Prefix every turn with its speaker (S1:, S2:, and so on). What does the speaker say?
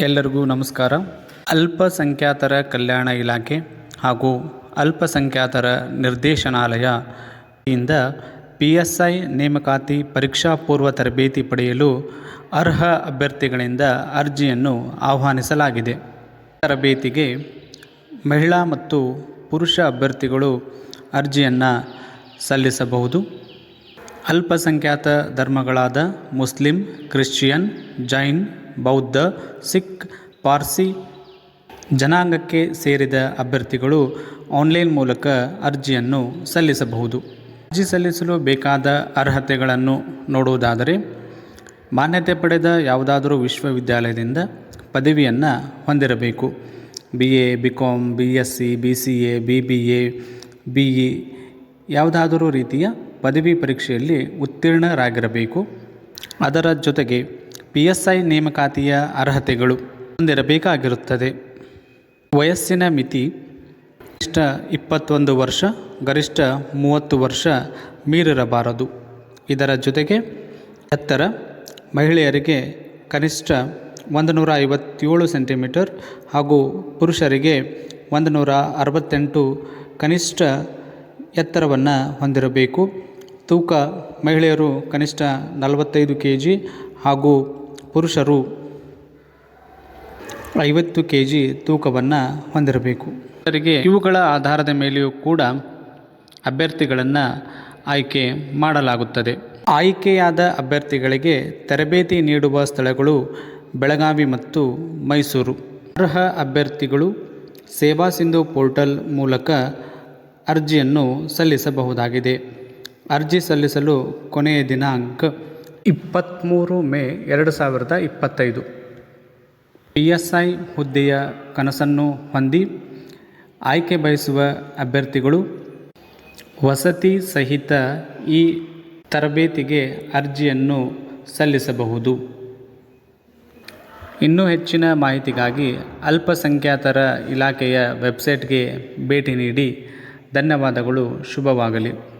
S1: ಎಲ್ಲರಿಗೂ ನಮಸ್ಕಾರ. ಅಲ್ಪಸಂಖ್ಯಾತರ ಕಲ್ಯಾಣ ಇಲಾಖೆ ಹಾಗೂ ಅಲ್ಪಸಂಖ್ಯಾತರ ನಿರ್ದೇಶನಾಲಯ ಇಂದ ಪಿ ಎಸ್ ಐ ನೇಮಕಾತಿ ಪರೀಕ್ಷಾ ಪೂರ್ವ ತರಬೇತಿ ಪಡೆಯಲು ಅರ್ಹ ಅಭ್ಯರ್ಥಿಗಳಿಂದ ಅರ್ಜಿಯನ್ನು ಆಹ್ವಾನಿಸಲಾಗಿದೆ. ತರಬೇತಿಗೆ ಮಹಿಳಾ ಮತ್ತು ಪುರುಷ ಅಭ್ಯರ್ಥಿಗಳು ಅರ್ಜಿಯನ್ನು ಸಲ್ಲಿಸಬಹುದು. ಅಲ್ಪಸಂಖ್ಯಾತ ಧರ್ಮಗಳಾದ ಮುಸ್ಲಿಂ, ಕ್ರಿಶ್ಚಿಯನ್, ಜೈನ್ ಬೌದ್ಧ, ಸಿಖ್, ಪಾರ್ಸಿ ಜನಾಂಗಕ್ಕೆ ಸೇರಿದ ಅಭ್ಯರ್ಥಿಗಳು ಆನ್ಲೈನ್ ಮೂಲಕ ಅರ್ಜಿಯನ್ನು ಸಲ್ಲಿಸಬಹುದು. ಅರ್ಜಿ ಸಲ್ಲಿಸಲು ಬೇಕಾದ ಅರ್ಹತೆಗಳನ್ನು ನೋಡುವುದಾದರೆ, ಮಾನ್ಯತೆ ಪಡೆದ ಯಾವುದಾದರೂ ವಿಶ್ವವಿದ್ಯಾಲಯದಿಂದ ಪದವಿಯನ್ನು ಹೊಂದಿರಬೇಕು. B A B Com B S C B C A B B A B E ಯಾವುದಾದರೂ ರೀತಿಯ ಪದವಿ ಪರೀಕ್ಷೆಯಲ್ಲಿ ಉತ್ತೀರ್ಣರಾಗಿರಬೇಕು. ಅದರ ಜೊತೆಗೆ ಪಿ ಎಸ್ ಐ ನೇಮಕಾತಿಯ ಅರ್ಹತೆಗಳು ಹೊಂದಿರಬೇಕಾಗಿರುತ್ತದೆ. ವಯಸ್ಸಿನ ಮಿತಿ ಕನಿಷ್ಠ ಇಪ್ಪತ್ತೊಂದು ವರ್ಷ, ಗರಿಷ್ಠ ಮೂವತ್ತು ವರ್ಷ ಮೀರಿರಬಾರದು. ಇದರ ಜೊತೆಗೆ ಎತ್ತರ ಮಹಿಳೆಯರಿಗೆ ಕನಿಷ್ಠ ಒಂದು ನೂರ ಐವತ್ತೇಳು ಸೆಂಟಿಮೀಟರ್ ಹಾಗೂ ಪುರುಷರಿಗೆ ಒಂದು ನೂರ ಅರವತ್ತೆಂಟು ಕನಿಷ್ಠ ಎತ್ತರವನ್ನು ಹೊಂದಿರಬೇಕು. ತೂಕ ಮಹಿಳೆಯರು ಕನಿಷ್ಠ ನಲವತ್ತೈದು ಕೆ ಜಿ ಹಾಗೂ ಪುರುಷರು ಐವತ್ತು ಕೆ ಜಿ ತೂಕವನ್ನು ಹೊಂದಿರಬೇಕು. ಅವರಿಗೆ ಇವುಗಳ ಆಧಾರದ ಮೇಲೆಯೂ ಕೂಡ ಅಭ್ಯರ್ಥಿಗಳನ್ನು ಆಯ್ಕೆ ಮಾಡಲಾಗುತ್ತದೆ. ಆಯ್ಕೆಯಾದ ಅಭ್ಯರ್ಥಿಗಳಿಗೆ ತರಬೇತಿ ನೀಡುವ ಸ್ಥಳಗಳು ಬೆಳಗಾವಿ ಮತ್ತು ಮೈಸೂರು. ಅರ್ಹ ಅಭ್ಯರ್ಥಿಗಳು ಸೇವಾ ಸಿಂಧು ಪೋರ್ಟಲ್ ಮೂಲಕ ಅರ್ಜಿಯನ್ನು ಸಲ್ಲಿಸಬಹುದಾಗಿದೆ. ಅರ್ಜಿ ಸಲ್ಲಿಸಲು ಕೊನೆಯ ದಿನಾಂಕ ಇಪ್ಪತ್ತ್ಮೂರು ಮೇ ಎರಡು ಸಾವಿರದ ಇಪ್ಪತ್ತೈದು. ಪಿ ಎಸ್ ಐ ಹುದ್ದೆಯ ಕನಸನ್ನು ಹೊಂದಿ ಆಯ್ಕೆ ಬಯಸುವ ಅಭ್ಯರ್ಥಿಗಳು ವಸತಿ ಸಹಿತ ಈ ತರಬೇತಿಗೆ ಅರ್ಜಿಯನ್ನು ಸಲ್ಲಿಸಬಹುದು. ಇನ್ನೂ ಹೆಚ್ಚಿನ ಮಾಹಿತಿಗಾಗಿ ಅಲ್ಪಸಂಖ್ಯಾತರ ಇಲಾಖೆಯ ವೆಬ್ಸೈಟ್ಗೆ ಭೇಟಿ ನೀಡಿ. ಧನ್ಯವಾದಗಳು, ಶುಭವಾಗಲಿ.